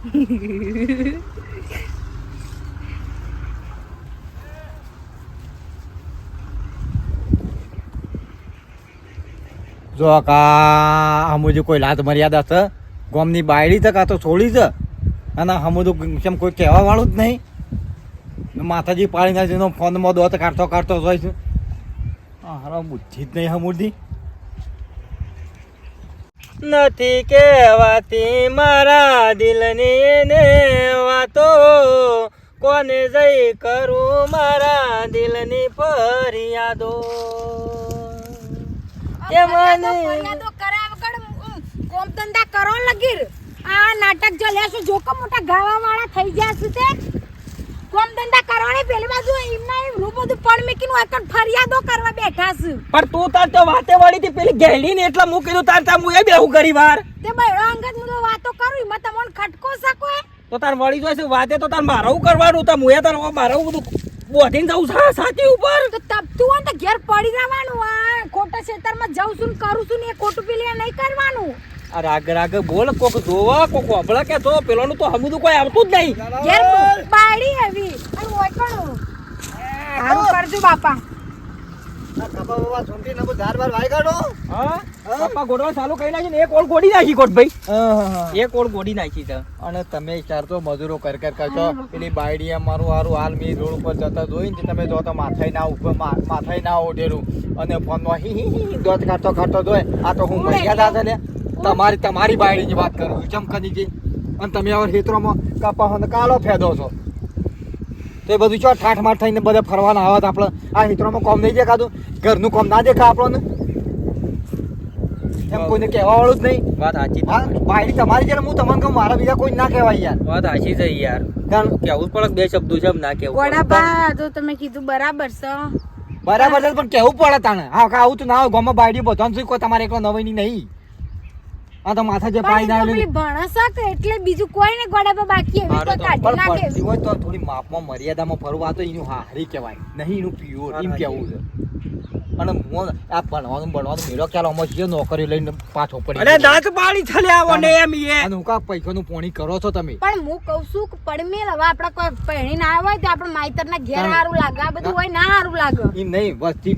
જો કા હમુજી કોઈ લાત મર્યાદા છે? ગોમની બાયડી છે કાં તો છોડી છે? અને હમુદું કેમ કોઈ કહેવા વાળું જ નહીં. માતાજી પાડી ના જેનો ફોનમાં દોત કાઢતો કાઢતો હોય છે. હારા બુદ્ધિ જ નહીં હમુદી નથી કહેવાતી મારા દિલની ને વાતો કોને જઈ કરું? મારા દિલની ફરિયાદો. એ મને કોમ ધંધા કરો લગીર. આ નાટક જો લેશું જોકો મોટા ગાવા વાળા થઈ ગયા છે તે. કોમ ધંધા કરવાની પેલી બાજુ એમના એમ બધું પણ મેકીનું એકન ફરિયાદો કરવા બેઠા છું. પણ તું તાર તો વાતે વાળી થી પેલી ગેલી ને એટલે મૂકી દઉં તાર તાર હું એ બેહું કરી વાર. તે બૈરો અંગત હું તો વાતો કરું એમાં તમને ખટકો શકો તો તાર વળી જોઈશે વાતે તો તાર મારું કરવાનું તો હું એ તાર મારું બધું બોધીને જવું સા સાથી ઉપર. તો તપ તું હોય તો ઘેર પડી રહેવાનું આ ખોટા ખેતરમાં જઉં છું ને કરું છું ને એ ખોટું પેલી નહીં કરવાનું. રાગ રાગ બોલ કોક જોવા કોક વભળા કે તો પેલાનું તો હમુદું કોઈ આવતું જ નહીં. ઘેર બાળી આવી અને ઓય કણું સારું કરજો બાપા. હા? પપ્પા ગોડવા ચાલુ કરી નાખી ને એક ઓળ ગોડી નાખી કોટ ભાઈ. એક ઓળ ગોડી નાખી છે. અને તમે ચાર મજૂરો કર કર કરશો. પેલી બાયડી મારું હારું હાલ મેં રોડ ઉપર જતા જોઈને તે તમે જો તો ના ઉપર માથાઈ ના ઓઢેલું. અને ફોનમાં હી હી હી દોત કાઢતો કાઢતો જોય. આ તો હું મર્યાદા છે ને. તમારી તમારી બાયડીની વાત કરું ચમકની અને તમે હવે હેતરોમાં કાપા કાલો ફેદો છો. તો એ બધું ચો ઠાઠ માઠ થઈને બધા ફરવાના આવત આપણે આ મિત્રોમાં કોમ નહીં દેખાતું. ઘરનું કોમ ના દેખા આપણને. એમ કોઈને કહેવા વાળું જ નહીં. વાત સાચી હા બાયડી તમારી છે ને હું તમને કહું મારા બીજા કોઈ ના કહેવાય યાર. વાત સાચી છે યાર. કારણ કેવું જ પડે બે શબ્દો છે ના કેવું વડાપા તો તમે કીધું બરાબર છે. બરાબર છે પણ કેવું પડે તાણે. હા આવું તો ના હોય. ગામમાં બાયડી બધાને શું કોઈ તમારે એકલો નવાઈની નહીં. આ તો માથા જે પાઈ દાળ પણ એ તો પેલી ભણસ કે એટલે બીજું કોઈ ને ગોડાબા બાકી એવી તો કાઢી નાખે પડતી હોય તો થોડી માપમાં મર્યાદામાં ફરવા તો એનું હારી કહેવાય. નહીં એનું પ્યોર એમ કેવું છે. અને હું આ ભણવાનું ભણવાનું મેળો ક્યારે અમે છીએ નોકરી લઈને પાછો પડી અરે દાંત પાડી થલે આવો ને એમ એ. અને હું કા પૈસાનું પોણી કરો છો તમે? પણ હું કઉ છું કે પડમેલ હવે આપડે કોઈ પહેણી ના આવે તો આપણે માઈતર ના ઘેર હારું સારું લાગે. આ બધું હોય ના સારું લાગે. એમ નહીં વસ્તી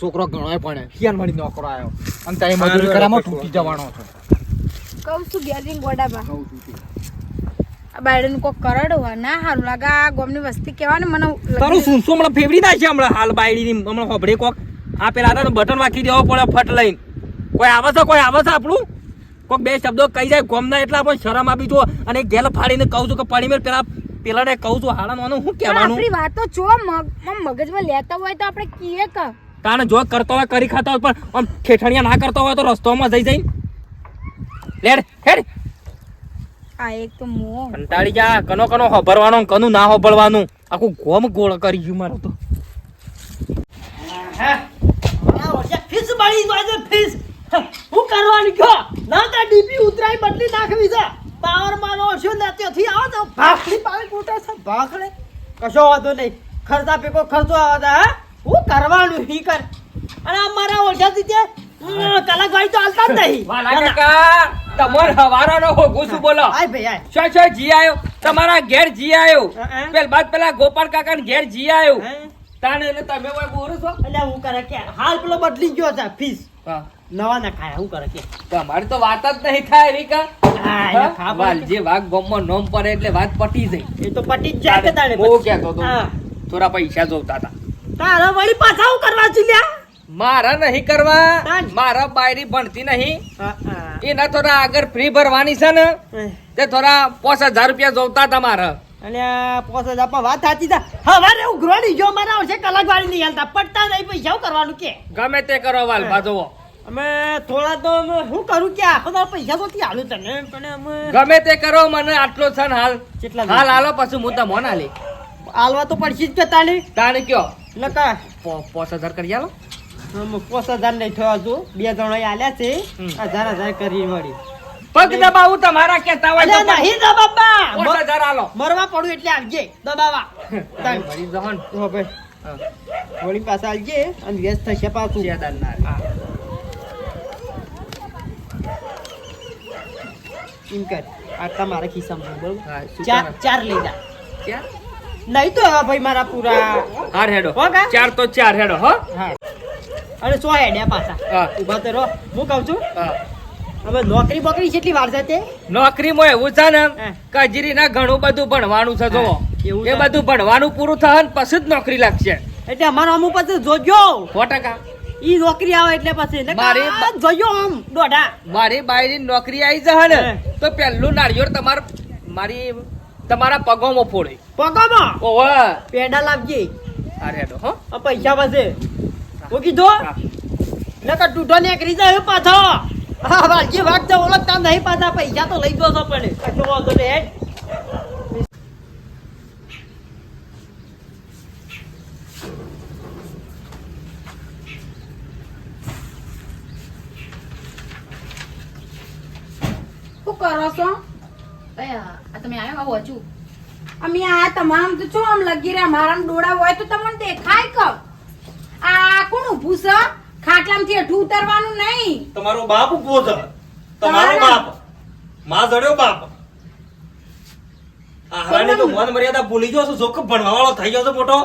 છોકરો ઘણો ભણે શિયાળ મળી નોકરો આવ્યો. અને તારી મજૂરી કરામાં તૂટી જવાનો છો. કઉ છું જઈને કહું છું આ બાયડન કોક કરડવા ના સારું લાગે. આ ગોમની વસ્તી કહેવાની મને તારું શું હમણાં ફેવરી નાખી હમણાં હાલ બાયડી ની હમણાં હોબડે કોક. આ પેલા હતા બટન વાંકી દેવો પડે ફટ લઈને. કોઈ આવે છે? કોઈ આવે છે આપણું? કોક બે શબ્દો કહી જાય. ગોમના એટલે આપણે શરમ આપી જો અને ગેલ ફાડીને કહું છું કે પાણી મેળ પેલા પેલા ને કહું છું હાડાનું પણ કહેવાનું? આપણી વાતો જો મગ મગજમાં લેતા હોય તો આપણે કીએ કે? કારણ જો કરતો હોય કરી ખાતા હોય પણ આમ ઠેઠણિયા ના કરતો હોય તો રસ્તોમાં જઈ જઈ લેડ હેડ. આ એક તો મો. કંટાળી જા કનો કનો હોભરવાનો કનું ના હોભળવાનું આખું ગોમ ગોળ કરી ગયું મારું તો. ફીસ બળી જાય છે ફીસ. હું કરવાની કયો ના તો ડીપી ઉતરાઈ બદલી નાખવી છે. પાવર મારો છો ને ત્યાંથી આવો તો ભાખરી પાણી કૂટે છે કશો વાંધો નહીં. ખર્ચા પેકો ખર્ચો આવે હા? હું કરવાનું હી કર. અને આ મારા ઓછાથી તે કલાકવાળી તો હાલતા જ નહીં. વાલા કાકા તમાર હવારાનો હોગું શું બોલો? આય ભાઈ આય. છો છો જી આયો? તમારા ઘેર જી આયો? હે, હે. પેલ બાદ પેલા ગોપાલ કાકા ઘેર જી આયો? તાણે એટલે તમે કોઈ બોરો છો? એટલે હું કરે કે હાલ પેલો બદલી ગયો છે ફીસ નવા ના ખાય હું કરે કે. તમારી તો વાત જ નહીં થાય રીકા. હા, ખા વાઘ ગોમમાં નોમ પડે એટલે વાત પટી જાય. એ તો પટી જ જાય કે તાણે બહુ કહેતો તો થોડા પૈસા જોતા હતા. તારા વળી પાછા હું કરવા છું લ્યા મારા નહીં કરવા મારા બાયરી ભણતી નહીં. એના થોડા આગળ ફ્રી ભરવાની છે ને. તે થોડા પાંચ હજાર રૂપિયા જોતા હતા મારા. અને પાંચ હજાર પણ વાત સાચી છે. હવારે ઉઘરોણી જો મારા આવશે કલાક વાળી નહીં હાલતા. પડતા નહીં પૈસા કરવાનું કે? ગમે તે કરો વાલ બાજુ અમે થોડા તો હું કરું કે? આખો દાડો પૈસા તો હાલું તને પણ અમે ગમે તે કરો મને આટલો છે ને હાલ. કેટલા હાલ હાલો પછી હું તમને મોન આલી. હાલવા તો પડશે જ કે તાને તાણી કયો? લતા પાંચ હજાર કરી આલો. પોસ હજાર નહીં થયો હજુ બે જણો આલ્યા છે. હજાર હજાર કરી મળી પગ દબાવું તમારા કેતા હોય નહીં દા બાબા હજાર આલો. મરવા પડું એટલે આવજે. દબાવા ભરી જહન. હો ભાઈ. વળી પાછા આવજે અને વ્યસ્ત થશે પાછું. શેદાન ના રે. એમ કર. આટલા મારા ખિસ્સામાં બરોબર? ચાર? ચાર લઈ જા. ચાર? નહીં તો ભાઈ મારા પૂરા હાર હેડો. ચાર તો ચાર હેડો હો? હા. અને સો હેડ્યા પાછા? ઊભા તો રહો. હું કહું છું? હા. હવે નોકરી બોકરી કેટલી વાર છે તે? નોકરીમાં એવું છે ને હા. કજરીના ઘણું બધું ભણવાનું છે એવું એ બધું ભણવાનું પૂરું થાય ને પછી જ નોકરી લાગશે. એટલે અમારો અમુક પછી જોજો. સો ટકા. ઈ નોકરી આવે એટલે પછી. નકર મારી જોજો આમ દોઢા. મારી બાયરી નોકરી આવી જશે ને તો પેલું નાળિયેર તમાર મારી તમારા પગોમાં ફોડે. પગોમાં? ઓવા પેડા લાવજે. હેડો હો. પૈસા પાસે. હું કીધું. નકર એક નીકળી હે પાછો? હા વાલજી વાગ તો ઓળખતા નહીં પાછા પૈસા તો લઈ દો છો પણ. કશો વાંધો હેડ. શું કરો છો? તમે આવ્યા હોજુ? અમે આ તમામ તો છો આમ લગી રહ્યા મારા ડોળા હોય તો તમને દેખાય કે? આ કોણ ઊભું છે ખાટલામાંથી હેઠું ઉતરવાનું નહીં. તમારો બાપ ઊભો છે તમારો બાપ. માં જડ્યો બાપ. આ તો મન મર્યાદા ભૂલી ગયો છો. જોક ભણવા વાળો થઈ ગયો છો મોટો.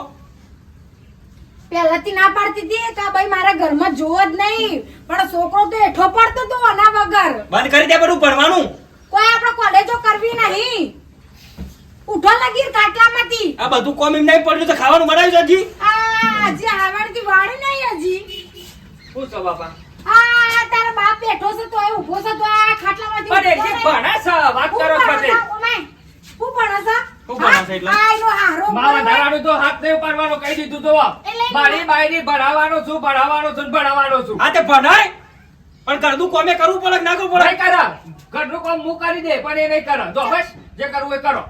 પહેલાથી ના પાડતી હતી કે ભાઈ મારા ઘરમાં જોવો જ નહીં. પણ છોકરો તો હેઠો પડતો તો આના વગર. બંધ કરી દે બધું ભણવાનું. કોઈ આપણે કોલેજો કરવી નહીં. ઉઠો લાગી ખાટલામાંથી. આ બધું કોમ એમ નહીં પડ્યું તો ખાવાનું બનાવ્યું હજી આ હજી આવડતી વાળી નહીં હજી. શું છો બાપા? આ તારા બાપ બેઠો છે તો એ ઊભો છે તો આ ખાટલામાંથી પણ ઉઠતો ભણે છે વાત કરો ભણે પછી છે, ઓમાય? હું ભણે છે? હું ભણે છે એટલે? હા, આ એનો હારો માં બરોબર. તો હાથ નહીં ઉપાડવાનો કહી દીધું તો મારી બાયરી ભણાવવાનો છું ભણાવવાનો છું ભણાવવાનો છું. આ તે ભણાય પણ ઘરનું કોમે કરવું પડે ના કરવું પડે? કર ઘરનું કામ હું કરી દે પણ એ નહીં કરો. જો બસ જે કરવું એ કરો.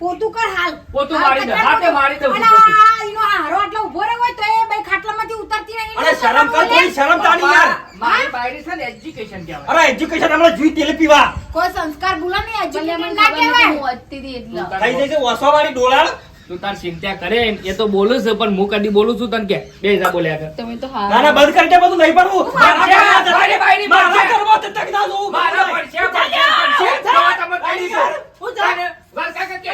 પોતું કર હાલ. પોતું મારી દે, હાથે મારી દે છું અને આ હારો આટલો ઊભો રહ્યો હોય તો એ બે ખાટલામાંથી ઉતરતી નહીં અરે શરમ કર થોડી શરમ તાની યાર. મારી બાયરી છે ને એજ્યુકેશન કહેવાય. અરે એજ્યુકેશન હમણે જીવી તેલ પીવા. કોઈ સંસ્કાર બોલા નહીં એજ્યુકેશન ના કહેવાય. હું હતી એટલે. થઈ જશે ઓસો વાળી ડોળાળ તું તાર ચિંતા કરે એ તો બોલું છું પણ હું કદી બોલું છું તને કે. બે જા બોલ્યા કર તમે તો ના ના બંધ કરી દે બધું નહીં પડવું મારા બાયરી મારા. ઘરમાં તો તક ના જોવું. મારા પડશે પડશે પર છે તમે કહી દીધું હું જા. તને કે કે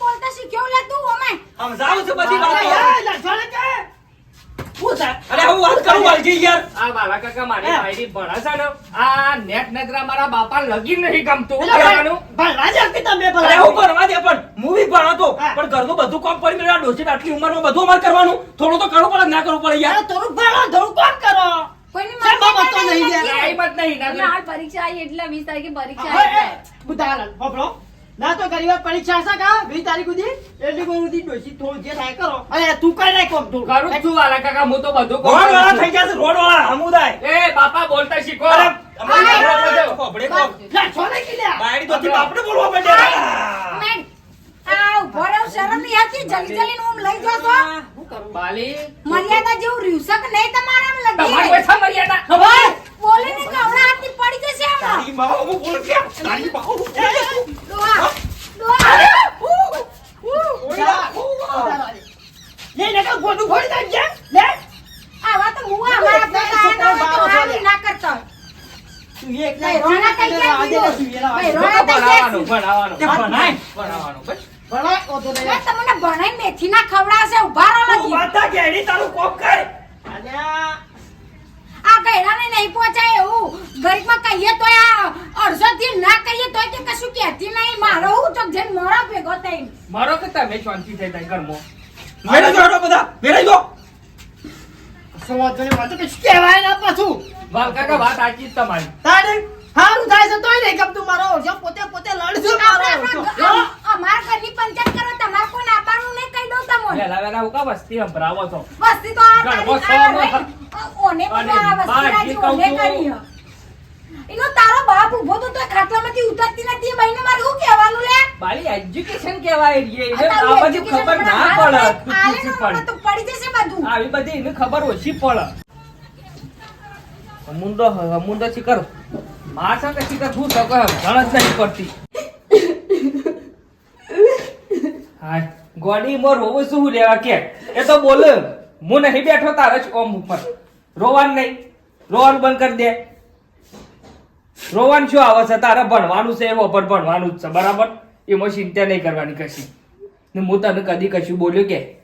બોલતા શીખ્યો લે તું ઓમાય સમજાવું છું બધી અરે યાર, લડશો કે? અરે હું વાત કરું વાલજી યાર. આ મારા કાકા મારી બાયરી ભણે ને. આ નેટ નગરા મારા બાપા લગીન નહીં ગમતું ભણવા જ તમે અરે હું ભણવા દે પણ મૂવી ભણતો પણ ઘરનું બધું કામ પડી મેળવા ડોસી આટલી ઉંમરમાં બધું અમારે કરવાનું. થોડું તો કરવું પડે ના કરવું પડે યાર. થોડુંક ભણો, થોડુંક કામ કરો. પરીક્ષા આવી એટલે વીસ તારીખે પરીક્ષા આવી. ના તો ગરીબ પરીક્ષા છે કા વીસ તારીખ સુધી? એટલી કોઈ સુધી ડોસી થોડું જે થાય કરો. અરે તું કઈ નાખ કોમ તું? કરું છું વાલા કાકા હું તો બધું કહું રોડ વાળા થઈ ગયા છે રોડ વાળા હમુદાય એ બાપા બોલતા શીખો. અરે ખોપ. લડશો ને કે લ્યા? બાયડી તોથી બાપને બોલવા પડે મેં આ ઊભો શરમની આવતી? જલ્દી જલ્દી હું લઈ જાતો હું કરું? બાલી મર્યાદા જેવું રહ્યું છે નહીં તમારામાં તમારી લગી? ઓછા મર્યાદા. હવે બોલીને ગવડા હાથની પડી જશે આમાં. તારી માં હું બોલ કે તારી માં હું બોલ કે. ડોહા ડોહા. જા, બુધાલાલ. લે, ને કાં ગોડું ફોડી નાખજે. લે. આવા તો હું અમારા પોતા આના હોય તો ના કરતા ના ભણાવવાનું ભણાવવાનું તે ભણાય. ભણો, વાંધો નહીં. તમને ભણાઈ મેથી ના ખવડાવશે ઊભા રહો તું લગી. વાતા ઘેડી તારું કોક કર. અલ્યા, આ ગયડાને નહીં પહોંચાય એવું. ગરીબમાં કહીએ તો આ અડધો થી ના કહીએ તો કે કશું કહેતી નહીં. મારો હું તો જેમ મોડા ભેગો થઈ મારો કે તમે શાંતિ થઈ જાય ઘરમાં. મેળે જો હેડો બધા. મેરે જો. સમાજને વાત કશું કહેવાય ના પાછું. વાલ કાકા વાત સાચી તમારી. તારે હારું થાય છે તોય નહીં ગમતું મારો. જો પોતે પોતે લડજો મારો. અમારા ઘરની પંચાયત કરો તમારે કોણ આપવાનું ને કહી દઉં તમને. વેલા વેલા ઉકા વસ્તી સંભળાવો તો વસ્તી તો આ તારી-. ઓને બધા આ વસ્તી ઓને કરી. એનો તારો બાપ ઊભો તો તો ખાટલામાંથી ઉતરતી નથી બહેને મારે શું કહેવાનું લે? બાલી એજ્યુકેશન કહેવાય રે એને આ બધી ખબર ના પડે આલે ને તો પડી જશે બધું. આવી બધી એને ખબર ઓછી પડે. મુંડો મુંડો શીખર. માર કે શીખર શું કહે ઘણ જ નહીં પડતી હાય ગોડી મોર રોવું શું લેવા કે? એ તો બોલ. હું નહીં બેઠો તારે જ ઓમ ઉપર. રોવાનું નહીં. રોવાનું બંધ કરી દે. રોવાનું શું આવે છે? તારે ભણવાનું છે એવો પણ ભણવાનું જ છે. બરાબર? એમાં ચિંતા નહીં કરવાની કશી. ને હું તને કદી કશું બોલ્યો કે?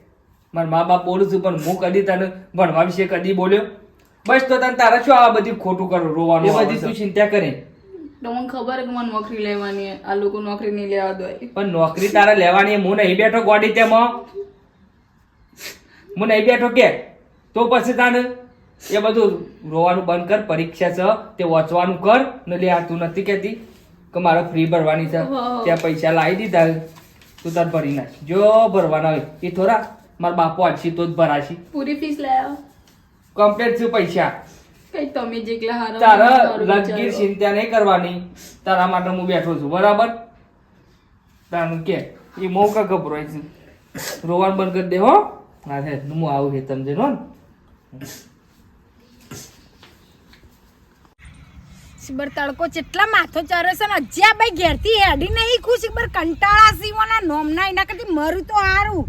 મારા મા બાપ બોલું છું પણ હું કદી તને ભણવા વિશે કદી બોલ્યો? બસ તો તને તારે શું આ બધી ખોટું કરો રોવાનું એ બધી તું ચિંતા કરે. તો મને ખબર કે મને નોકરી લેવાની. આ લોકો નોકરી નહીં લેવા દો. પણ નોકરી તારે લેવાની હું નહીં બેઠો ગોડી તેમાં. હું નહીં બેઠો કે. તો પછી તાને એ બધું રોવાનું બંધ કર પરીક્ષા છે તે વાંચવાનું કર. ને લે આ તું નથી કહેતી કે મારે ફ્રી ભરવાની છે. ત્યાં પૈસા લાવી દીધા તું તાર ભરી નાખ. જો ભરવાના હોય. એ થોડા મારા બાપુ આછી તો જ ભરાશી. પૂરી ફીસ લાયા કમ્પ્લેટ છે પૈસા. કઈ તમે જેટલા હારા તારા લગીર ચિંતા નહીં કરવાની. તારા માટે હું બેઠો છું. બરાબર? તારું કે એ મોકા ગભરો છે. રોવાનું બંધ કરી દે હો. હા હે હું આવું છે તમે જેનો ને. શિબર તડકો જેટલા માથો ચરે છે ને હજી ભાઈ ઘેરથી હેડી નહીં ખુશ. શિબર કંટાળા સીવાના નોમના એના કરતી મરું તો હારું.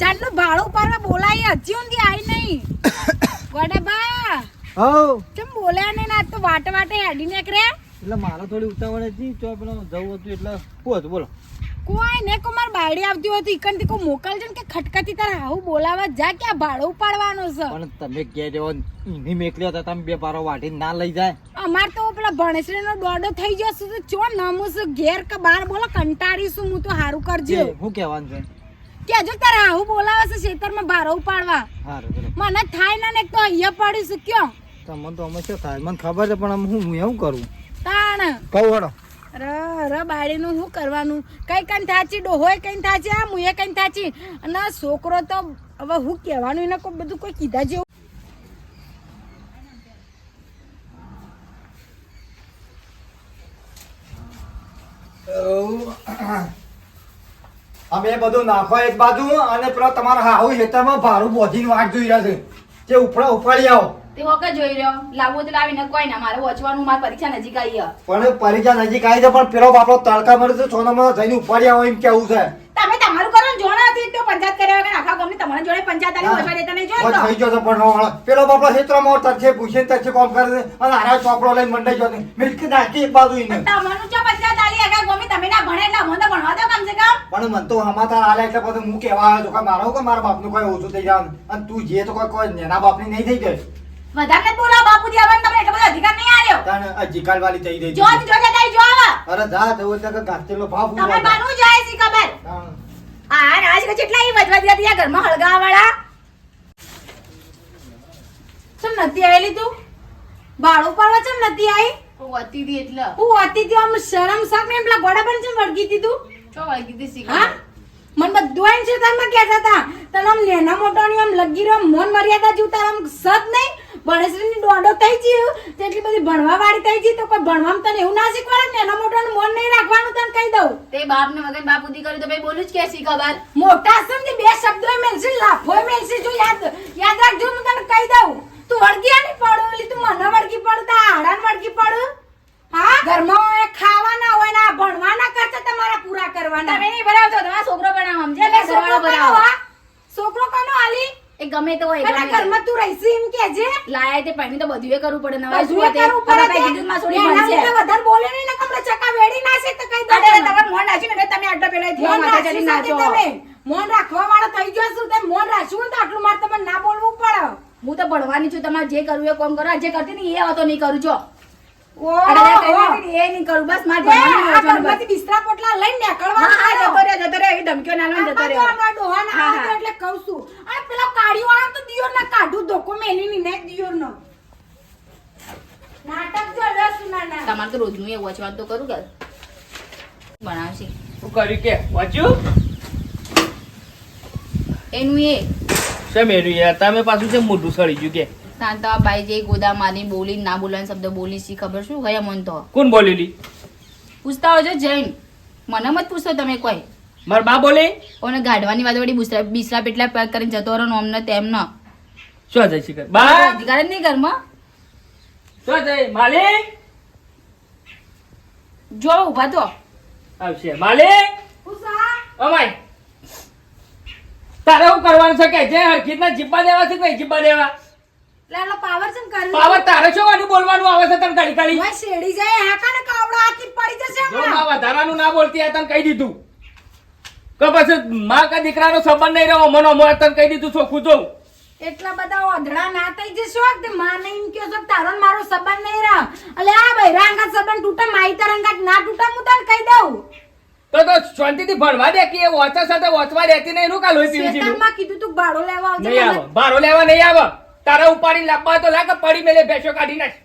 ચાલનું ભાડું પાડવા બોલાય હજી ઊંધી આવી નહીં. ગોડાબા. હઉ કેમ બોલ્યા ને? આજ તો વાટે વાટે હેડી નીકળ્યા એટલે મારે થોડી ઉતાવળ હતી તો પેલો જવું હતું એટલે બોલો. કોઈ ને કો માર બાયડી આવતી હોય તો ઈકનથી કો મોકલજો ને કે ખટકાથી તારે હાવું બોલાવા જા કે આ ભાડું ઉપાડવાનો છે. પણ તમે કે એની મેકલ્યો હતા તમે બે પારો વાટી ના લઈ જાય. અમાર તો પેલા ભણેશ્રીનો દોડો થઈ જશે તો ચો નમું છે? ઘેર કે બાર બોલો કંટાળીશું હું તો હારું કરજો. કે શું કહેવાનું છે? કેજો તારે હાવું બોલાવે છે શેતરમાં ભાડો ઉપાડવા. મને થાય ના ને તો અહીંયા પડી છે કયો? તમને તો અમે શું થાય? મને ખબર છે પણ હું હું એવું કરું? તાણ! કહું હડો. અરે અરે બાળીનું શું કરવાનું? કઈ કઈ થાચી ડોહોય કઈ થાચી આ મુએ કઈ થાચી. અને છોકરો તો હવે હું કહેવાનું એને કોઈ બધું કોઈ કીધા જેવું. અમે બધું નાખો એક બાજુ અને પેલા તમારા હાહુ હેતરમાં ભારું બોધીને વાટ જોઈ રહ્યા છે. જે ઉપડા ઉપાડી આવો. તે હોકે જોઈ રહ્યો. લાવવું તો લાવીને કોઈ ના મારે વચવાનું મારી પરીક્ષા નજીક આવી. પણ પરીક્ષા નજીક આવી છે પણ પેલો બાપડો તડકા મળે છે સોનામાં જઈને ઉપાડી આવો એમ કેવું છે? તમે તમારું કરો ને જોડે હતી તો પંચાયત કર્યા વગર આખા ગામની તમારા જોડે પંચાયત આલી વાંચવા દેતા નહીં જોયો તો? થઈ છે પણ પેલો બાપડો હેતરમાં તરછે પૂછે તરછે કોમ કરે અને આરા ચોપડો લઈને મંડાઈ છે. મિલકી નાખી એક બાજુ ઈને તમારું જો પંચાયત આલી આખા ગામની તમે ના ભણે એટલે મને તો ભણવા દો કમ સે કમ. પણ મન તો સમાચાર આલે એટલે પછી હું કેવા આવ્યો તો કે મારો કે મારા બાપનું કોઈ ઓછું થઈ જવાનું. અને તું જે તો કોઈ કોઈ નેના બાપની નહીં થઈ ગઈ. વધારે જ બાપુ બાપુજી આવવાનું તમને એટલો બધો અધિકાર નહીં આવ્યો. તને આ વાળી થઈ ગઈ જો જો જતા જો આવા. અરે જા તો એટલે કે ઘાટેલો ભાવ તમે તમારે બાનું જાય સી ખબર હા. આ આજ કે કેટલા ઈ વજવા દીધા ત્યાં ઘરમાં હળગા વાળા ચમ નથી આવેલી તું ભાડું પાડવા ચમ નથી આવી? વતી હતી એટલે. હું હતી દી આમ શરમ સાક ને પેલા ગોડા પણ ચમ વળગી તું ચો વળગી દી સી હા? મન બધું આઈને છે તમે કહેતા હતા. તને આમ લેના મોટાની આમ લગી રહ્યો મન મર્યાદા જીવતા આમ સદ નહીં? ભણેશ્રીની દોડો થઈ ગયું તેટલી બધી ભણવા વાળી થઈ ગઈ તો કોઈ ભણવામાં તને એવું ના શીખવાડે ને એના મોટાનું મન નહીં રાખવાનું તને કહી દઉં? તે બાપ ને મગન બાપ ઉધી કર્યું તો ભાઈ બોલું જ કે શી ખબર? મોટા સમજી બે શબ્દો મેલશે લાફો મેલશે જો યાદ યાદ રાખજો હું તને કહી દઉં. તું વળગી આની પડો એટલે તું મને વળગી પડતા આડા વળગી પડ. હા? ઘરમાં ખાવાના હોય ને ભણવાના ખર્ચા તમારા પૂરા કરવાના. તમે નહીં ભરાવતો તમારા છોકરો બનાવવા સમજે છોકરો ભરાવો છોકરો કોનો આલી? એ ગમે તો હોય પેલા ઘરમાં તું રહીશી એમ કેજે લાયા તે પહેલી તો બધું કરવું પડે નવા બધું એ કરવું પડે તે. કીધું માં છોડી એના ભણશે મોઢે વધારે બોલે નહીં ને કમરે ચકા વેડી નાખે તો કઈ તમને. તમારે મોં ને તમે આટલા પેલા થી મોન માથા ચડી નાચો. મોન રાખવા વાળો થઈ જશો તમે મોન રાખ્યું ને તો આટલું માર તમને ના બોલવું પડે હું તો ભણવાની છું તમારે જે કરવું એ કોમ કરો જે કરતી ને એ હતો નહીં કરું છો ના હા. એટલે કહું છું. અને કાઢ્યું કાળિયો તો તો દિયોરના કાઢું ધોકો મેલીને ને દિયોરનો. નાટક જો રસ ના તમારે તો રોજનું એ વચવાત તો કરું કે. બનાવશે. શું કર્યું કે? વાંચ્યું? એનું એ. શેમ એર્યું યાર? તમે પાછું છે મોઢું સળી ગયું કે? શાંતા બાઈ જે ગોદા મારી બોલી ના બોલવાની શબ્દ બોલી શી ખબર? શું ગયા મન તો? કોણ બોલેલી? પૂછતા હોજો જૈન. મને મત પૂછો તમે કોઈ. મારા બા બોલે? ઓને ગાઢવાની વાત વળી બિસરા બિસરા પેટલા પેક કરીને જતો રહો તેમ ન. શું જાય શીખર બા? અધિકાર જ નહીં ઘરમાં? શું જાય? માલિક જો ઊભા તો. આવશે. માલિક અમાય. તારે હું કરવાનું છે કે? જે હરખીતના જીબ્બા દેવા છે કે નહીં જીબ્બા દેવા? પાવર છે ને કર્યું પાવર તારે શું વાનું બોલવાનું આવે છે તને કાળી કાળી શેરડી જાય હાકા ને કાવડો હાથી પડી જશે જો વધારાનું ના બોલતી આ તને કહી દીધું. કે પછી માં કે દીકરાનો સંબંધ નહીં રહ્યો? મનો મોં તને કહી દીધું ચોખ્ખું જોઉં. એટલા બધા ઓધડા ના થઈ જશો? કે માને એમ કહો છો તારો ને મારો સંબંધ નહીં રહ એટલે આ ભાઈ રાંગા સંબંધ તૂટે માઈ તરંગા ના તૂટે હું તને કહી દઉં. તો તો શાંતિથી ભણવા દે કે ઓછા સાથે ઓછવા રહેતી નહીં? એનું કાલ હોય પીવી જીલું. માં કીધું તું ભાડો લેવા આવજે નહીં આવો. ભાડો લેવા નહીં આવે. તારા ઉપાડી લાગવા તો લાગે પડી મેલે ભેસો કાઢી નાખ.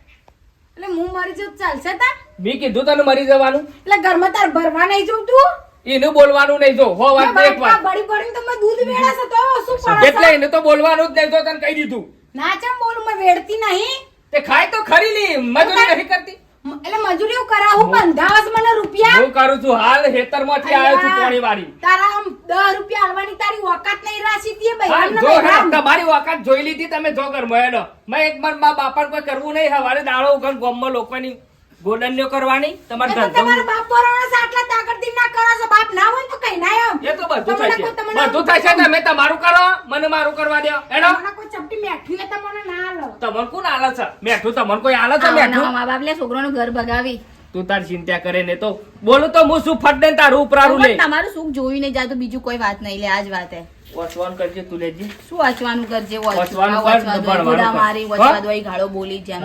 એટલે હું મરી જઉં ચાલશે તા? મેં કીધું તને મરી જવાનું. એટલે ઘરમાં તાર ભરવા નહીં જઉં તું? એનું બોલવાનું નહીં જો હો વાત એક વાત. બળી બળી તમે દૂધ વેડાસ તો શું પડે એટલે એને તો બોલવાનું જ નહીં તો તને કહી દીધું. ના ચમ બોલું મે વેડતી નહીં. તે ખાય તો ખરી લી મજૂરી નહીં કરતી. એટલે મજૂરી કરાવું બંધાવસ મને રૂપિયા? હું કરું છું હાલ ખેતરમાંથી આવ્યો છું પોણી વાળી તારા આમ દસ રૂપિયા હાલવાની તારી ઓકાત નહીં રાશી તી ભાઈ જો તમારી વખત જોઈ લીધી તમે જો ઘરમાં હેડો. મેં એક બાર મા બાપા કોઈ કરવું નહીં હવારે દાળો ઉગન ગોમમાં લોકોની ગોડનીઓ કરવાની? તમારે ધંધો તમારા બાપ પોરાણો છે, આટલા તાકતથી ના કરો છો. બાપ ના હોય તો કઈ ના એમ. એ તો બધું થાય છે. બધું થાય છે તમે તમારું કરો મને મારું કરવા દો. એનો મને કોઈ ચપટી મેઠું એ તમને ના આલો. તમને કોણ આલે છે? મેઠું તમને કોઈ આલે છે મેઠું? મા બાપ લે છોકરાનું ઘર ભગાવી. તું તાર ચિંતા કરે ને તો બોલું તો હું શું ફટ દે ને તારું ઉપરારું લે તમારું સુખ જોઈ જોયું જાય તો બીજું કોઈ વાત નહીં લે આજ વાત. હે વસવાન કરજે તું લેજે. શું વાંચવાનું કરજે? વસવાનું ભણવાનું મારી વસવા દોઈ ગાળો બોલી જેમ.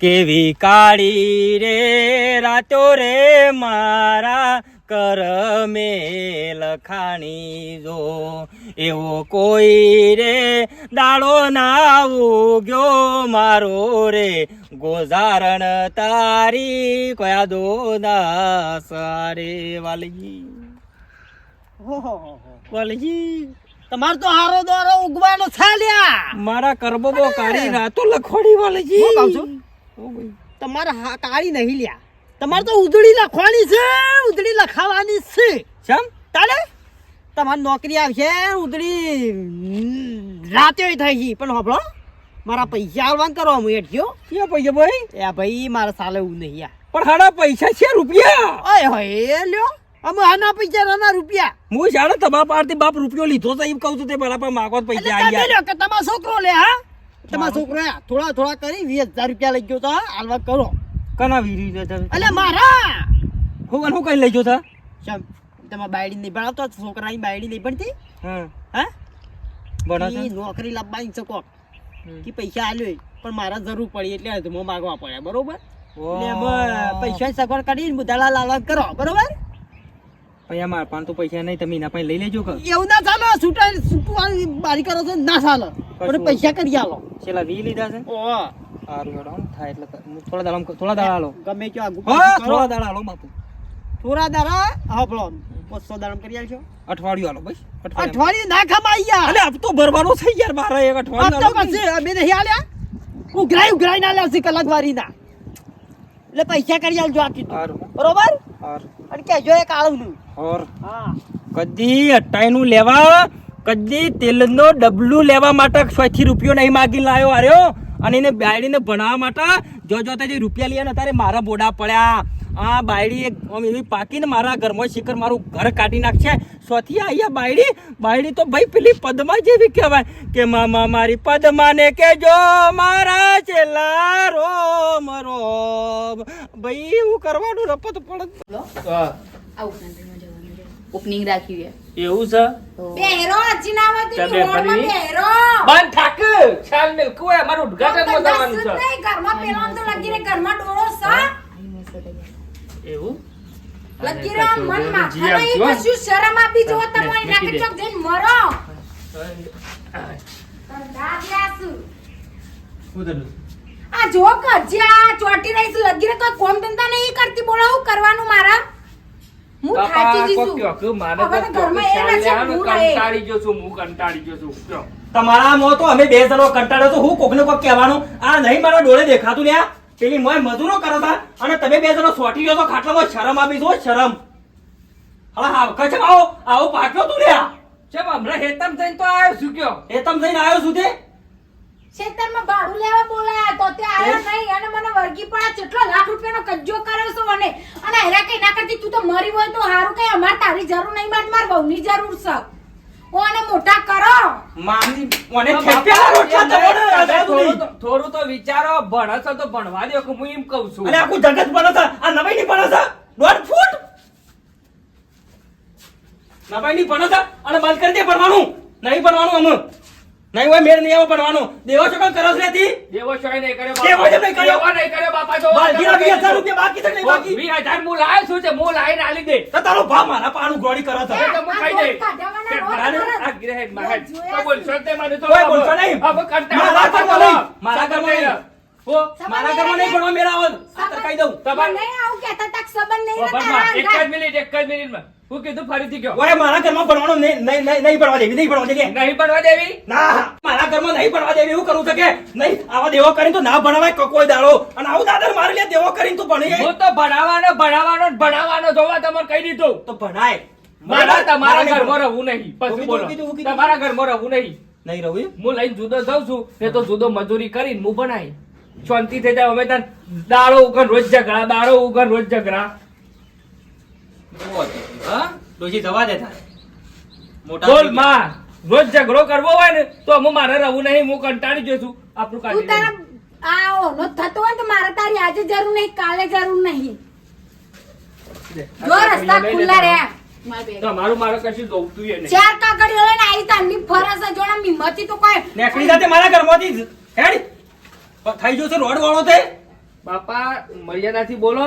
કેવી કાળી રે રાતો રે મારા કર લખાણી ખાણી જો. એવો કોઈ રે દાડો ના ઉગ્યો મારો રે. ગોઝારણ તારી કયા દો સારે વાલજી. વાલજી. તમાર તો હારો દોરો ઉગવાનો છે લ્યા. મારા કરબો કાળી રાતો લખોડી વાલજી. હું કહું છું? તમારે હા- કાળી નહીં લ્યા. તમારે તો ઉધડી લખવાની છે ઉધડી લખાવાની છે. ચમ? તારે તમારી નોકરી આવશે ઉધડી રાતે થઈ પણ હોભળો મારા પૈસા આવવાનું કરો હું. એઠ્યો ક્યાં પૈસા ભાઈ? એ ભાઈ મારે સાલે એવું નહીં યાર. પણ હાડા પૈસા છે રૂપિયા? અય હોય લ્યો. અમે આના પૈસા નાના રૂપિયા. હું જાણે તમારા પાસેથી બાપ રૂપિયો લીધો તો એમ કહું છું તે મારા પણ માગો પૈસા આવી ગયા. કે તમારો છોકરો લે હા? તમારો છોકરા થોડા થોડા કરી વીસ હજાર રૂપિયા લઈ ગયો તો હાલવા કરો. કના વીરી એટલે મારા! હું હું કઈ લઈ ગયો તા? ચમ તમારા બાયડી નહીં ભણાવતો છોકરાની બાયડી નહીં ભણતી? હા. હા? નોકરી લાવવાની છે કોક. કે પૈસા આલ્યો પણ મારા જરૂર પડી એટલે હદમાં માગવા પડ્યા બરોબર? એટલે પૈસા સગવડ કરીને બધા લાલ કરો બરોબર? પૈસા માર તો પૈસા નહીં તમે એના પાસે લઈ લેજો કે એવું ના ચાલે છૂટા છૂટવાની બારી કરો છો ના ચાલે. પણ પૈસા કરી આલો. છેલ્લા વી લીધા છે. ઓ સારું હેડો થાય એટલે હું થોડા દાડા થોડા દાડા હાલો ગમે તે આગુ હા પાછું કરો. થોડા દાડા હાલો બાપુ. થોડા દાડા હાપડો બસો દાડા કરી આલશો. અઠવાડિયું આલો ભાઈ અઠવાડિયું ના ખમાઈ યાર. અલે આપ તો ભરવાનો છે યાર મારા એક આ તો પછી નહીં આલ્યા? ઉઘરાઈ ઉઘરાઈ ના લાવશે કલાક વારી ના એટલે પૈસા કરી આલજો આ કીધું. બરોબર? અને કહેજો એક આળવનું. ઓર હા. કદી અટાઈનું લેવા કદી તેલનો ડબલું લેવા માટે સોથી રૂપિયો નહીં માગી લાયો આર્યો અને એને બાયડીને ભણાવવા માટે જો જો તે રૂપિયા લઈએ ને તારે મારા બોડા પડ્યા. આ બાયડી એક આમ એવી પાકીને મારા ઘરમાં શિખર મારું ઘર કાઢી નાખશે. સોથી આયા બાયડી? બાયડી તો ભાઈ પેલી પદ્મા જેવી કહેવાય કે મામા મારી પદ્માને કેજો મારા છેલ્લા રોમ રોમ. ભાઈ હું કરવાનું રપત છે. ઓપનિંગ રાખ્યું છે. એવું છે? બેહરો ચાલ રોડમાં બેહરો. બંધ થાક ચાલ મિલકુ અમારું ઉદઘાટન દસ છે. ઘરમાં પેલો તો લગી ઘરમાં ડોળો છે. એવું? લગી મન માથા નહીં, કશું શરમ આપી જુઓ તમારે, નાકે ચોક જઈને મરો. આ જો કરજે, આ ચોટી રહી છે, લગી કોઈ કોમ ધંધા નહીં કરતી, બોલો, હું કરવાનું મારા? હું થાકી ગઈ છું. કે મારે ઘરમાં એ ચાલ નથી, હું કંટાળી ગયો છું હું કંટાળી ગયો છું. તમારા મો તો અમે બે જણો કંટાળ્યો તો હું કોકને કોક કહેવાનું. આ નહીં મારા ડોળે દેખાતું લ્યા પેલી મોય મજૂરો કરો તા અને તમે બે જણો સોટી ગયો તો ખાટલામાં શરમ આપી દો શરમ. હવે હા કચ્છ આવો આવો પાક્યો તું લ્યા છે હમણાં હેતમ થઈને તો આવ્યો શું કયો? હેતમ થઈને આવ્યો શું તે. ખેતરમાં ભાડું લેવા બોલાયા તો તે આવ્યો નહીં અને મને વર્ગી પણ કેટલો લાખ રૂપિયાનો કજ્જો કર્યો છે મને અને હેરા કઈ ના કરતી તું તો મરી હોય તો હારું કઈ અમારે તારી જરૂર નહીં માર માર વહુની જરૂર છે. ઓને મોટા કરો? મામની ઓને ખેપ્યા રોટલા થોડું તો- થોડું તો વિચારો ભણો તો ભણવા દો કે હું એમ કહું છું. અરે આખું જગત ભણસ આ નવાઈ ની ભણસ છે? દોઢ ફૂટ? નવાઈ ની ભણસ અને બંધ કરી દે ભણવાનું. નહીં ભણવાનું અમે નહીં હોય મેળ નહીં આવો ભણવાનો દેવો છો કાં કરો છો લેતી દેવો છો નહીં કર્યો દેવો છો નહીં કર્યો? દેવો નહીં કર્યો બાપા જો બાકી વીસ હજાર રૂપિયા બાકી છે નહીં બાકી વીસ હજાર હું લાવ્યો છું તે હું લાવીને આલી દે તો તારો ભાવ મારા પાણું ગોળી કરો છે તો હું ખાઈ દે કે ભરાને આ ગિરેહેડ મહાજ તો બોલ છો તે મને તો. કોઈ બોલશો નહીં. હવે કરતા મારા ઘર. કરો. મારા ઘરમાં નહીં. હો, મારા ઘરમાં નહીં ભણવા મેળ આવે આ તો કહી દઉં. તમારે- નહીં આવું કહેતા તાક સંબંધ નહીં ઓ, ને ભગવાન, તારા એક જ મિનિટ એક જ મિનિટમાં. હું કીધું ફરીથી કયો ઓય મારા ઘરમાં ભણવાનું નહીં નહીં નહીં નહીં ભણવા દેવી નહીં ભણવા દેવી. નહીં ભણવા દેવી? ના મારા ઘરમાં નહીં ભણવા દેવી એવું કરવું છે નહીં આવા દેવો કરીને તો ના ભણવાય કોઈ દાડો. અને આવું દાદર મારે લે દેવો કરીને તું ભણી હું તો ભણાવવાનો ભણાવવાનો ભણાવવાનો જોવા તમારે કહી દીધું? તો ભણાય. મારા તમારા ઘરમાં રહું નહીં. પછી બોલો. તમારા ઘરમાં રહું નહીં. નહીં રહું હું લઈને જુદો જાઉં છું ને તો જુદો મજૂરી કરીને હું બનાવી શાંતિ થઈ જાય. અમે તાર દાડો ઉગર રોજ ઝઘડા દાડો ઉગર રોજ ઝઘડા. હા ડોશી જવા દે બોલમાં રોજ ઝઘડો કરવો હોય ને તો અમે મારે રહું નહીં હું કંટાળી જઉં આપણું તું કાઢી તારા આ ઓનો થતો હોય તો મારે તારી આજે જરૂર નહીં કાલે જરૂર નહીં. જો રસ્તા ખુલ્લા રહ્યા. તમારું મારું કશું જોવતું નહીં. ચાર કાકડી લઈને આવી તાની ફરસ જોડા મીમતી તો કોઈ નેકડી જાતે મારા ઘરમાંથી. હેડ. થઈ ગયો છે રોડ વાળો તે? બાપા મર્યાદાથી બોલો.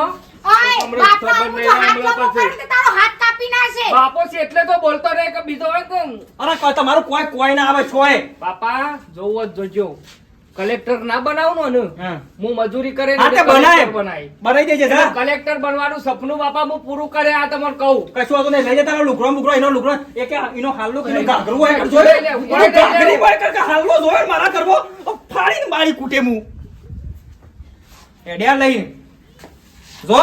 બાપા છે. એટલે તો બોલતો રહે કે બીજો હોય તો અરે કોઈ તમારું કોઈ કોઈ ના આવે છોય. બાપા જોવો જ જોજો. કલેક્ટર ના બનાવું ને હું. મજૂરી કરે હા બનાય. બનાવી દેજે કલેક્ટર બનવાનું સપનું બાપા હું પૂરું કરે આ તમને કહું. કશું હતું નહીં લઈ જતા લુકરો બુકડો એનો લુકરો એ કે એનો હાલલો કે એનો હોય. ઘાઘરી હોય કે હાલલો જોયો મારા કરવો. ફાડીને મારી કૂટે મું. એડિયા લઈ જો.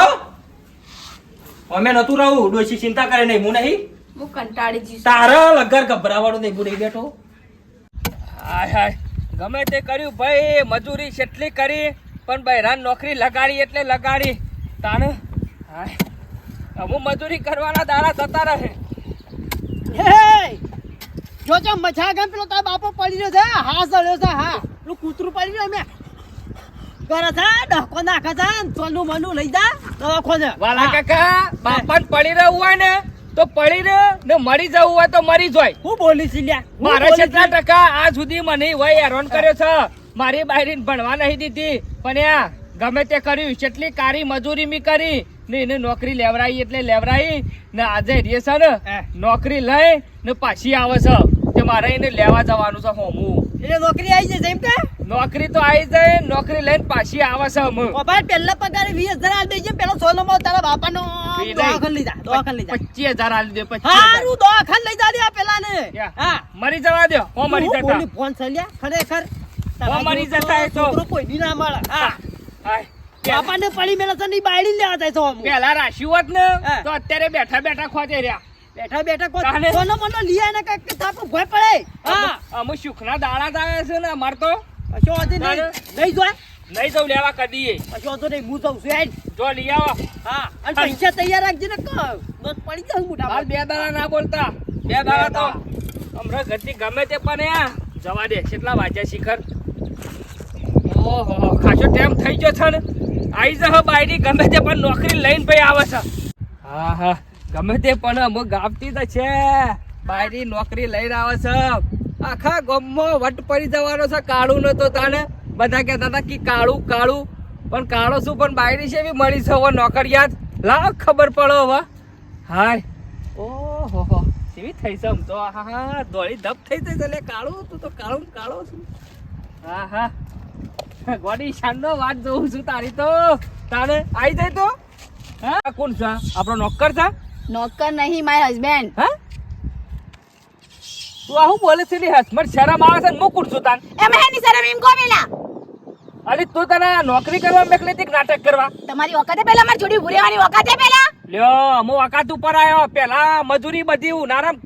અમે નતું રહું ડોશી ચિંતા કરે નહીં હું નહીં. હું કંટાળી જઈશ તારા લગર ગભરાવાળું નહીં હું નહીં બેઠો. હાય હાય. ગમે તે કર્યું ભાઈ મજૂરી કેટલી કરી પણ બહેરાન નોકરી લગાડી એટલે લગાડી. હાય. અમુક મજૂરી કરવાના દારા થતા રહે. જો જો મજા ગમ પેલો તાર બાપો પડી રહ્યો છે હા સળ્યો છે હા. પેલું કૂતરું પડી રહ્યો મેં કરે છે ડહકો નાખે છે સોનું મનું લઈ જા દવાખાને. વાલા કાકા બાપા પડી રહ્યું હોય ને તો પડી રહ્યો ને મરી જવું હોય તો મરી જાય. હું બોલી છું લ્યા હું કેટલા ટકા આ સુધી મને હોય હેરાન કર્યો છે. મારી બાયરીને ભણવા નહીં દીધી. પણ આ ગમે તે કર્યું કેટલી કારી મજૂરી મી કરી ને એને નોકરી લેવરાઈ એટલે લેવરાઈ ને આજે રે છે ને નોકરી લઈ ને પાછી આવે છે. તે મારે એને લેવા જવાનું છે હોમું. એટલે નોકરી આવી જશે એમ કે? નોકરી તો આવી જાય નોકરી લઈને પાછી આવે છે અમે. બાપા પહેલા પગાર 20000 આલ દેજે પેલો સોનો માં તારા બાપાનો નહીં. લઈ જા દવાખાને લઈ જા. પચીસ હજાર દે પચીસ હારું દવાખાને લઈ જા લ્યા પેલા ને યા. હા. મરી જવા દો હો મરી જતા. બોલી ફોન છે ખરેખર. હો મરી જતા એ તો. છોકરો કોઈની ના મળે. હા. હાય. બાપાને પડી મેલા છે ની બાયડી લેવા જાય તો પેલા રાશિ હોત ને તો અત્યારે બેઠા બેઠા ખોજે રહ્યા. બેઠા બેઠા? કોઈ સોનો મનો લઈ આને કંઈક થાપો ભય પડે. હા. અમે સુખના દાડા જ છે ને અમાર તો. કશો વાંધો નહીં. નહીં નહીં જવું લેવા કદી કશો વાંધો નહીં હું જઉં છું હેડ. જો લઈ આવો. હા અને પૈસા તૈયાર રાખજે ને બસ પડી જાઉં મોટા હાલ બે દાડા ના બોલતા. બે દાડા તો હમણાં ગતિ ગમે તે પણ આ જવા દે કેટલા વાગ્યા શિખર? ઓહો ખાસો ટાઈમ થઈ ગયો છે ને. આઈ જહ બાયરી ગમે તે પણ નોકરી લઈને ભાઈ આવે છે. હા હા ગમે તે પણ અમુક ગાપતી તો છે. બાયરી નોકરી લઈને આવે છે. આખા ગામમાં વટ પડી જવાનો છે કાળું નતો તાને બધા કહેતા હતા કે કાળું કાળું. પણ કાળો શું પણ બાયડી છે એવી મળી છે હવે નોકરિયાત. લાવ ખબર પડો હવે. હાય. ઓહો હો. કેવી થઈ છે આમ તો? હા હા દોડી ધપ થઈ જઈ એટલે કાળું તું તો કાળું કાળો છું. હા હા. ગોડી શાનનો વાત જોઉં છું તારી તો. તારે આવી જાય તો? હા કોણ છે? આપણો નોકર છે? નોકર નહીં માય હસબેન્ડ હા? તું આવું બોલે છે ની હસમત શરમ આવે છે ને હું છું તાન. એમ હે ની શરમ એમ કો અરે તું તને નોકરી કરવા મેકલે તીક નાટક કરવા? તમારી વખતે પહેલા મારી જોડી ભૂરેવાની વખતે પહેલા લ્યો હું વકાત ઉપર આવ્યો. પહેલા મજૂરી બધી ઉનારામ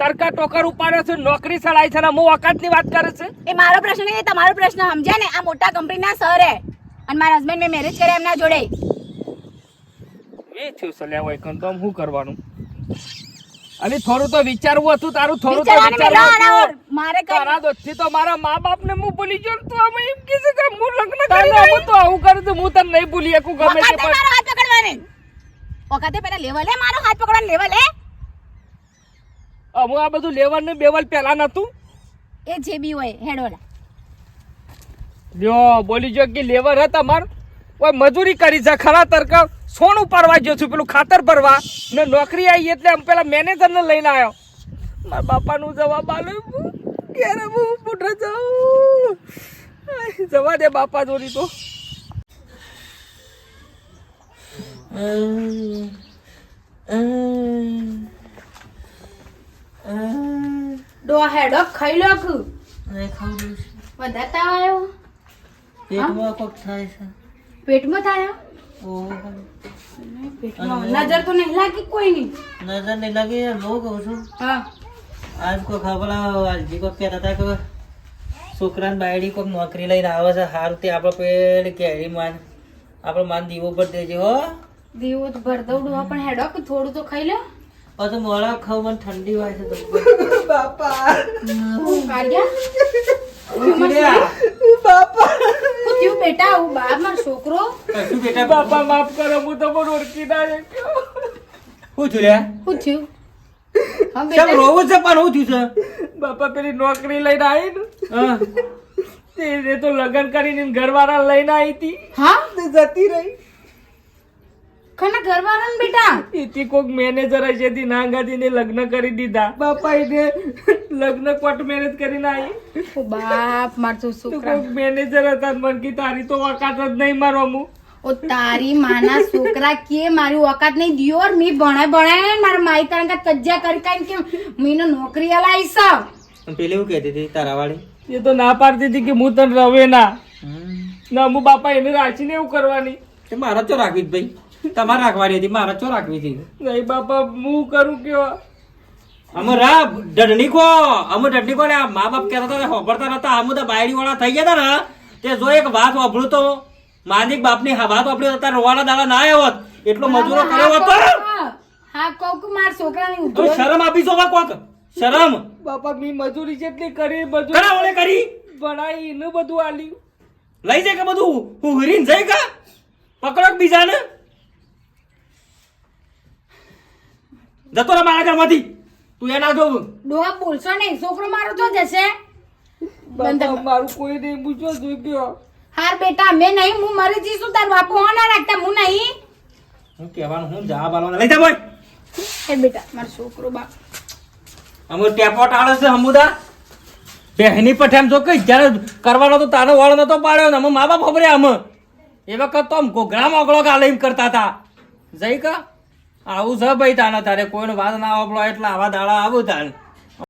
તરકા ટોકર ઉપાડ્યો છું નોકરી સળાઈ છે ને હું વકાતની વાત કરે છે? એ મારો પ્રશ્ન નહીં એ તમારો પ્રશ્ન સમજ્યા ને? આ મોટા કંપનીના સર હે. અને મારા હસબન્ડ મેં મેરેજ કર્યા એમના જોડે. એ થયું સલ્યા હોય તો શું કરવાનું? અને થોડું તો વિચારવું હતું તારું થોડું તો વિચારવું મારે તારા દોસ્તી તો મારા મા બાપ ને હું ભૂલી ગયો તો અમે એમ કે છે કે હું લગ્ન કરી હું તો આવું કરું તો હું તને નહીં ભૂલી શકું ગમે તે પણ મારો હાથ પકડવાને. વખતે પેલા લેવલ હે મારો હાથ પકડવાનો લેવલ હે. અમુ આ બધું લેવલ ને બેવલ પેલા નતું એ જે બી હોય હેડોલા. લ્યો બોલી જો કે લેવર હે તમાર. ઓય મજૂરી કરી છે ખરા તરકા સોનું પરવા ગયો છું પેલું ખાતર ભરવા. ને નોકરી આવી એટલે આમ પેલા મેનેજર ને લઈને આવ્યો. મારા બાપાનું જવાબ આલ્યો ક્યારે હું બુઢો જાઉં જવા દે બાપા જોડી તો. ડો હેડો ખાઈ લો કુ આવ્યો પેટમાં કોક થાય છે. પેટમાં થાય પેટમાં નજર તો નહીં લાગી કોઈ નહીં નજર નહીં લાગી યાર બહુ કહું છું. હા. આજ કોઈ ખબર આજી કોઈ કહેતા હતા કે છોકરાને બાયડી કોઈક નોકરી લઈને આવે છે સારું તે આપણે પેલી કેરી માન આપણે માન દીવો પર દેજે હો. દીવો તો ભર દઉં પણ હેડો કે થોડું તો ખાઈ લો. તો મોડા ખાવ મને ઠંડી હોય છે તો. હું કાઢ્યા? હું થયું બેટા હું બાપ મારો છોકરો. કશું બેટા? બાપા માફ કરો હું તો પણ ઓળખી ના શક્યો. શું થયું રે હું થયું હા રોવું છે પણ શું થયું બાપા પેલી નોકરી લઈને આવી ને. હા. તે તો લગ્ન કરીને ઘરવાળા લઈને આવી હતી. હા? જતી રહી. ખના ઘરવાળા ને બેટા. એથી કોક મેનેજર હશે થી નાંગાથી લગ્ન કરી દીધા. બાપા એને લગ્ન કોટ મેરેજ કરીને આવી. બાપ માર તો તો છોકરા. કોક મેનેજર હતા મન કી તારી તો વાકાત જ નહીં મારો અમુ ઓ તારી માના છોકરા કે મારી ઓકાત નહીં દિયો મી ભણે ભણે મારા માઈ તરંગા કજ્જા કરી કાઈ કે મીનો નોકરી અલાઈસ અને પેલી એવું કહેતી હતી તારા વાળી? એ તો ના પાડતી હતી કે હું તને રવે ના. ના હું બાપા એને રાખીને એવું કરવાની. મારા તો રાખવી જ ભાઈ. તમારે રાખવાની હતી મારા ચો રાખવી હતી નહીં બાપા હું કરું કેવા? અમે રા દંડની કો અમે દંડની કો ને મા બાપ કહેતા હતા ને હોભળતા નતા અમે તો બાયડી વાળા થઈ ગયા હતા ને તે જો એક વાત વાપરું તો માલિક બાપની વાત વાપરી હતા રોવાના દાડા ના આવ્યો એટલો મજૂરો કર્યો હતો હા. કોક માર છોકરાની ઉધો શરમ આપી જો કોક? શરમ? બાપા મી મજૂરી જેટલી કરી કરા મજૂરી ઓલે કરી? ભણાઈ એનું બધું આલ્યું. લઈ જાય કે બધું? હું હરીન જઈ કા? પકડો કે બીજાને? જતો રહે મારા ઘરમાંથી. તું એના જો ડોહા બોલશો નહીં. છોકરો મારો તો જશે. બંધ મારું કોઈ નહીં પૂછો ગયો? હાર બેટા મેં નહીં હું મરી જઈશું. તાર બાપુ હો ના રાખતા હું નહીં. હું કહેવાનું હું જવાબ આલવાનો લઈ જા બોય હે બેટા મારો છોકરો બા અમે ટેપોટ આળે છે હમુદા. બહેની પઠામ જો કઈ જ્યારે કરવાનો તો તારો વાળો નતો પાડ્યો ને અમે મા બાપ ખબર અમે. એ વખત તો આમ ઘોઘરા મોકળો ગાલે એમ કરતા હતા. જઈ કા. આવું છે ભાઈ તાને તારે કોઈનો વાત ના વાપરો એટલે આવા દાડા આવું તાને